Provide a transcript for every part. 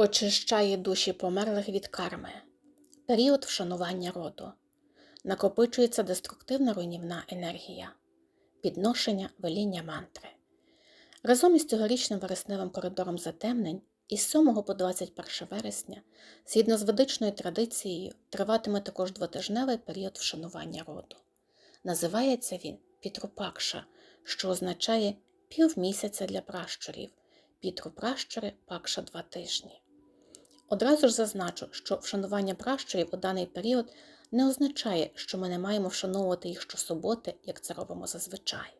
очищає душі померлих від карми, період вшанування роду, накопичується деструктивна руйнівна енергія, підношення веління мантри. Разом із цьогорічним вересневим коридором затемнень із 7 по 21 вересня, згідно з ведичною традицією, триватиме також двотижневий період вшанування роду. Називається він Пітрупакша, що означає півмісяця для пращурів. Пітрупращури Пакша два тижні. Одразу ж зазначу, що вшанування пращурів у даний період не означає, що ми не маємо вшановувати їх щосуботи, як це робимо зазвичай.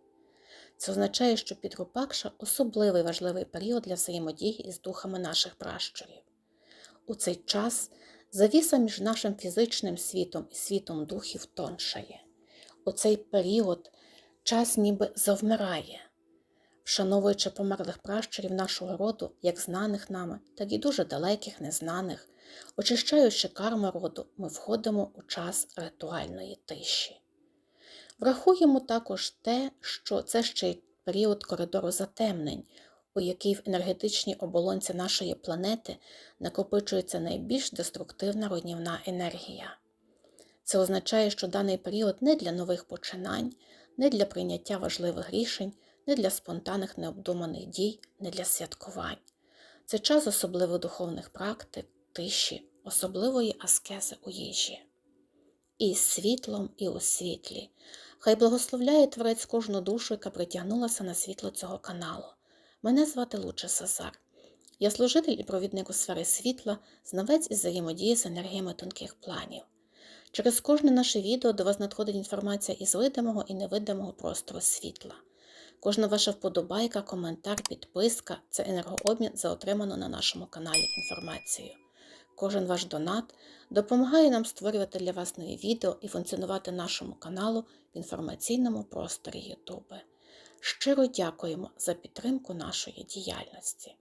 Це означає, що Пітрупакша особливий важливий період для взаємодії із духами наших пращурів. У цей час завіса між нашим фізичним світом і світом духів тоншає. У цей період час ніби завмирає, вшановуючи померлих пращурів нашого роду, як знаних нами, так і дуже далеких, незнаних, очищаючи карму роду, ми входимо у час ритуальної тиші. Врахуємо також те, що це ще й період коридору затемнень, у який в енергетичній оболонці нашої планети накопичується найбільш деструктивна руйнівна енергія. Це означає, що даний період не для нових починань, не для прийняття важливих рішень, не для спонтанних необдуманих дій, не для святкувань. Це час особливих духовних практик, тиші, особливої аскези у їжі. І світлом, і у світлі. Хай благословляє Творець кожну душу, яка притягнулася на світло цього каналу. Мене звати Луче Сазар. Я служитель і провідник у сфери світла, знавець із взаємодії з енергіями тонких планів. Через кожне наше відео до вас надходить інформація із видимого і невидимого простору світла. Кожна ваша вподобайка, коментар, підписка це енергообмін за отриману на нашому каналі інформацію. Кожен ваш донат допомагає нам створювати для вас нові відео і функціонувати нашому каналу в інформаційному просторі Ютуби. Щиро дякуємо за підтримку нашої діяльності.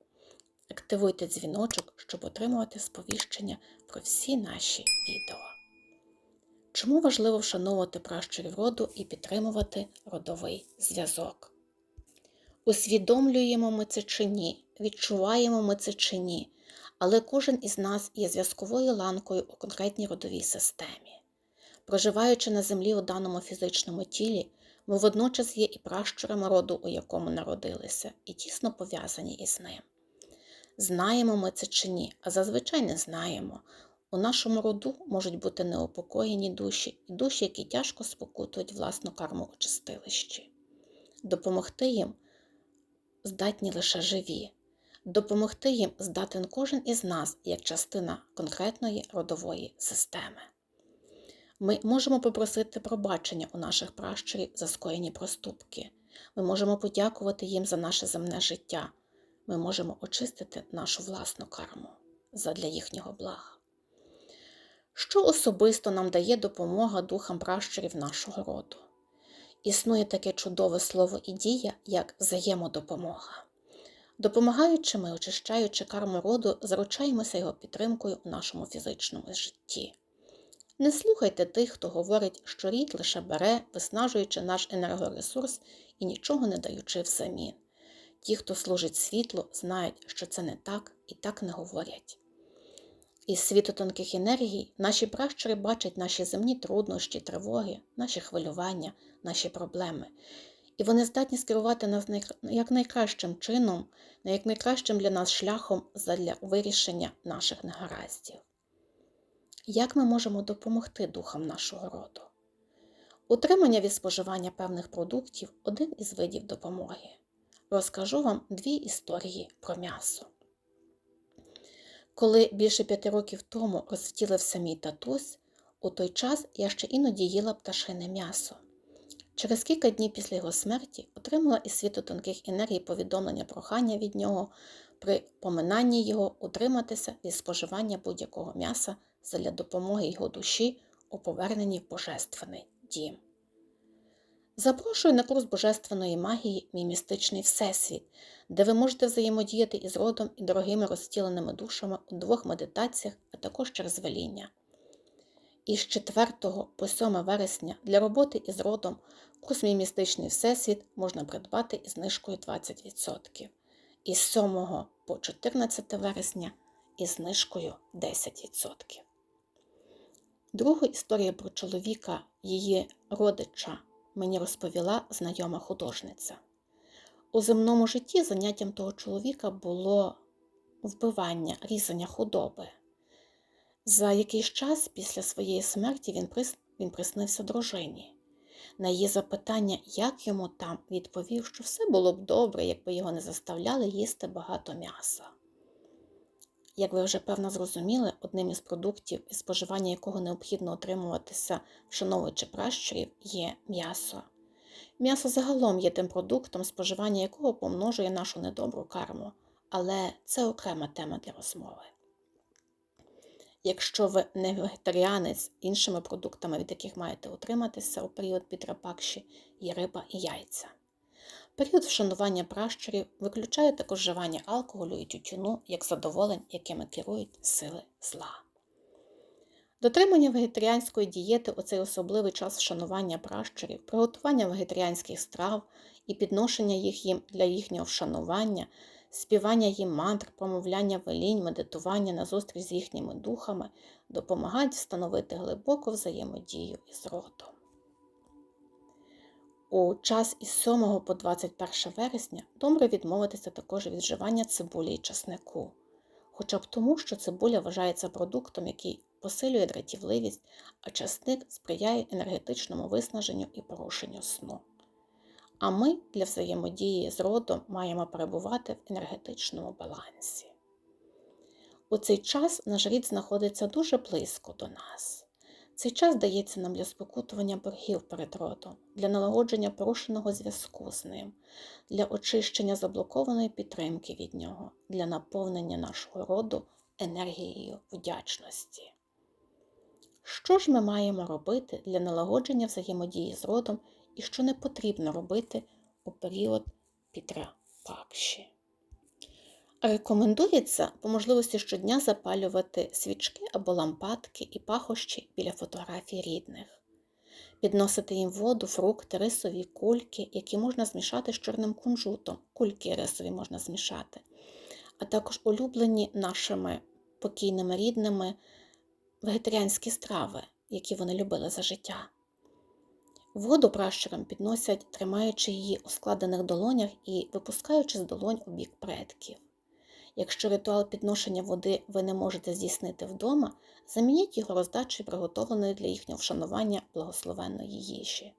Активуйте дзвіночок, щоб отримувати сповіщення про всі наші відео. Чому важливо вшановувати пращурів роду і підтримувати родовий зв'язок? Усвідомлюємо ми це чи ні, відчуваємо ми це чи ні, але кожен із нас є зв'язковою ланкою у конкретній родовій системі. Проживаючи на землі у даному фізичному тілі, ми водночас є і пращурами роду, у якому народилися, і тісно пов'язані із ним. Знаємо ми це чи ні, а зазвичай не знаємо. У нашому роду можуть бути неупокоєні душі і душі, які тяжко спокутують власну карму у. Допомогти їм здатні лише живі. Допомогти їм здатен кожен із нас як частина конкретної родової системи. Ми можемо попросити пробачення у наших пращурів за скоєні проступки. Ми можемо подякувати їм за наше земне життя. Ми можемо очистити нашу власну карму задля їхнього блага. Що особисто нам дає допомога духам пращурів нашого роду? Існує таке чудове слово і дія, як взаємодопомога. Допомагаючи ми, очищаючи карму роду, заручаємося його підтримкою у нашому фізичному житті. Не слухайте тих, хто говорить, що рід лише бере, виснажуючи наш енергоресурс і нічого не даючи взамін. Ті, хто служить світлу, знають, що це не так і так не говорять. Із світу тонких енергій наші пращури бачать наші земні труднощі, тривоги, наші хвилювання, наші проблеми. І вони здатні скерувати нас якнайкращим чином, на якнайкращим для нас шляхом для вирішення наших негараздів. Як ми можемо допомогти духам нашого роду? Утримання від споживання певних продуктів один із видів допомоги. Розкажу вам дві історії про м'ясо. Коли більше п'яти років тому розтілився мій татусь, у той час я ще іноді їла пташине м'ясо. Через кілька днів після його смерті отримала із світу тонких енергій повідомлення прохання від нього при поминанні його утриматися від споживання будь-якого м'яса задля допомоги його душі у поверненні в Божественний дім. Запрошую на курс Божественної магії Мій містичний Всесвіт, де ви можете взаємодіяти із родом і дорогими розтіленими душами у двох медитаціях, а також через веління. Із 4 по 7 вересня для роботи із родом курс Мій містичний Всесвіт можна придбати із знижкою 20%. Із 7 по 14 вересня із знижкою 10%. Другу історію про чоловіка, її родича, мені розповіла знайома художниця. У земному житті заняттям того чоловіка було вбивання, різання худоби. За якийсь час після своєї смерті він, прис... він приснився дружині. На її запитання, як йому там, відповів, що все було б добре, якби його не заставляли їсти багато м'яса. Як ви вже певно зрозуміли, одним із продуктів, із споживання якого необхідно отримуватися, вшановуючи пращурів, є м'ясо. М'ясо загалом є тим продуктом, споживання якого помножує нашу недобру карму, але це окрема тема для розмови. Якщо ви не вегетаріанець, іншими продуктами, від яких маєте утриматися у період підрапакші, є риба і яйця. Період вшанування пращурів виключає також вживання алкоголю і тютюну як задоволень, якими керують сили зла. Дотримання вегетаріанської дієти у цей особливий час вшанування пращурів, приготування вегетаріанських страв і підношення їх їм для їхнього вшанування, співання їм мантр, промовляння велінь, медитування на зустріч з їхніми духами допомагають встановити глибоку взаємодію із родом. У час із 7 по 21 вересня добре відмовитися також від вживання цибулі і часнику, хоча б тому, що цибуля вважається продуктом, який посилює дратівливість, а часник сприяє енергетичному виснаженню і порушенню сну. А ми для взаємодії з родом маємо перебувати в енергетичному балансі. У цей час наш рід знаходиться дуже близько до нас. Цей час дається нам для спокутування боргів перед родом, для налагодження порушеного зв'язку з ним, для очищення заблокованої підтримки від нього, для наповнення нашого роду енергією вдячності. Що ж ми маємо робити для налагодження взаємодії з родом і що не потрібно робити у період Пітра Пакші? Рекомендується по можливості щодня запалювати свічки або лампадки і пахощі біля фотографій рідних, підносити їм воду, фрукти, рисові кульки, які можна змішати з чорним кунжутом, кульки рисові можна змішати, а також улюблені нашими покійними рідними вегетаріанські страви, які вони любили за життя. Воду пращурам підносять, тримаючи її у складених долонях і випускаючи з долонь у бік предків. Якщо ритуал підношення води ви не можете здійснити вдома, замініть його роздачею приготованої для їхнього вшанування благословенної їжі.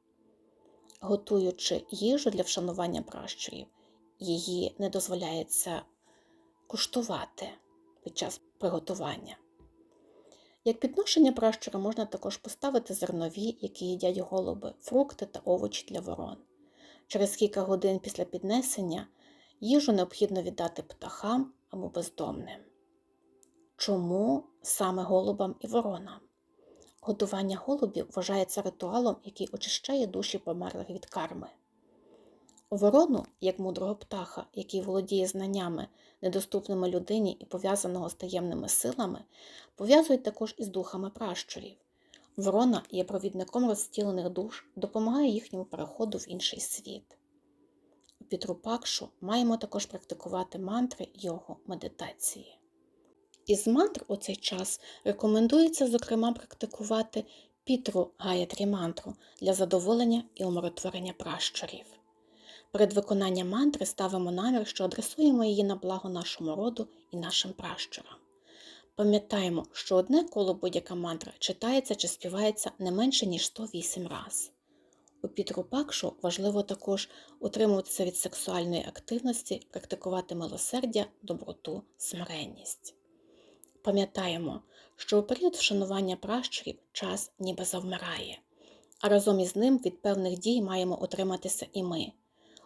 Готуючи їжу для вшанування пращурів, її не дозволяється куштувати під час приготування. Як підношення пращура можна також поставити зернові, які їдять голуби, фрукти та овочі для ворон. Через кілька годин після піднесення їжу необхідно віддати птахам або бездомним. Чому саме голубам і воронам? Годування голубів вважається ритуалом, який очищає душі померлих від карми. Ворону, як мудрого птаха, який володіє знаннями, недоступними людині і пов'язаного з таємними силами, пов'язують також із духами пращурів. Ворона є провідником розстілених душ, допомагає їхньому переходу в інший світ. Пітрупакшу маємо також практикувати мантри його медитації. Із мантр у цей час рекомендується, зокрема, практикувати Пітру Гаyaтрі мантру для задоволення і умиротворення пращурів. Перед виконанням мантри ставимо намір, що адресуємо її на благо нашому роду і нашим пращурам. Пам'ятаємо, що одне коло будь-яка мантра читається чи співається не менше, ніж 108 раз. У Пітрупакшу важливо також утримуватися від сексуальної активності, практикувати милосердя, доброту, смиренність. Пам'ятаємо, що у період вшанування пращурів час ніби завмирає, а разом із ним від певних дій маємо утриматися і ми.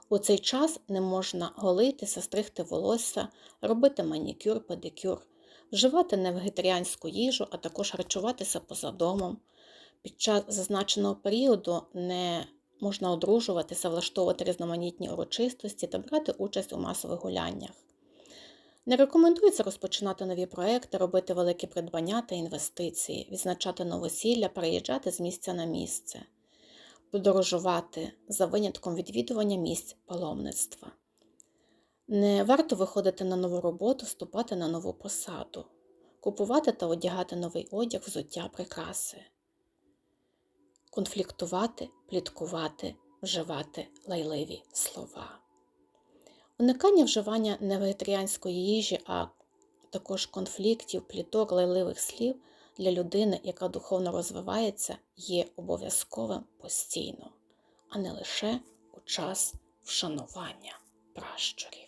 У цей час не можна голитися, стригти волосся, робити манікюр, педикюр, вживати невегетаріанську їжу, а також харчуватися поза домом. Під час зазначеного періоду не можна одружуватися, влаштовувати різноманітні урочистості та брати участь у масових гуляннях. Не рекомендується розпочинати нові проекти, робити великі придбання та інвестиції, відзначати новосілля, переїжджати з місця на місце подорожувати за винятком відвідування місць паломництва. Не варто виходити на нову роботу, вступати на нову посаду. купувати та одягати новий одяг, взуття, прикраси, конфліктувати, пліткувати, вживати лайливі слова. Уникання вживання невегетаріанської їжі, а також конфліктів, пліток, лайливих слів для людини, яка духовно розвивається, є обов'язковим постійно, а не лише у час вшанування пращурів.